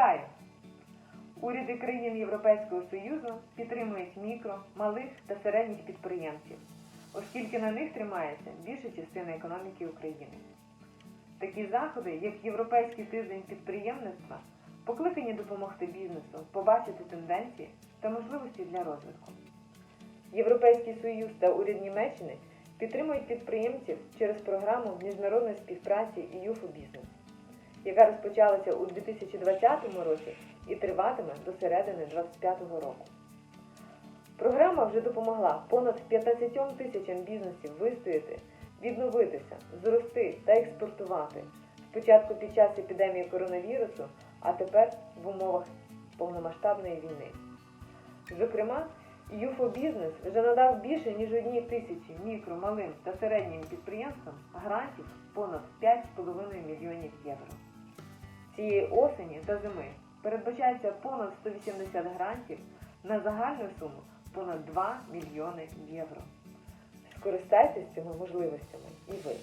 Вітаю! Уряди країн Європейського Союзу підтримують мікро, малих та середніх підприємців, оскільки на них тримається більша частина економіки України. Такі заходи, як Європейський тиждень підприємництва, покликані допомогти бізнесу побачити тенденції та можливості для розвитку. Європейський Союз та уряд Німеччини підтримують підприємців через програму міжнародної співпраці EU for Business, яка розпочалася у 2020 році і триватиме до середини 2025 року. Програма вже допомогла понад 15 тисячам бізнесів вистояти, відновитися, зрости та експортувати. Спочатку під час епідемії коронавірусу, а тепер в умовах повномасштабної війни. Зокрема, ЮФО Бізнес вже надав більше ніж одній тисячі мікро, малим та середнім підприємствам грантів понад 5,5 мільйонів євро. Цієї осені та зими передбачається понад 180 грантів на загальну суму понад 2 мільйони євро. Скористайтеся цими можливостями і ви.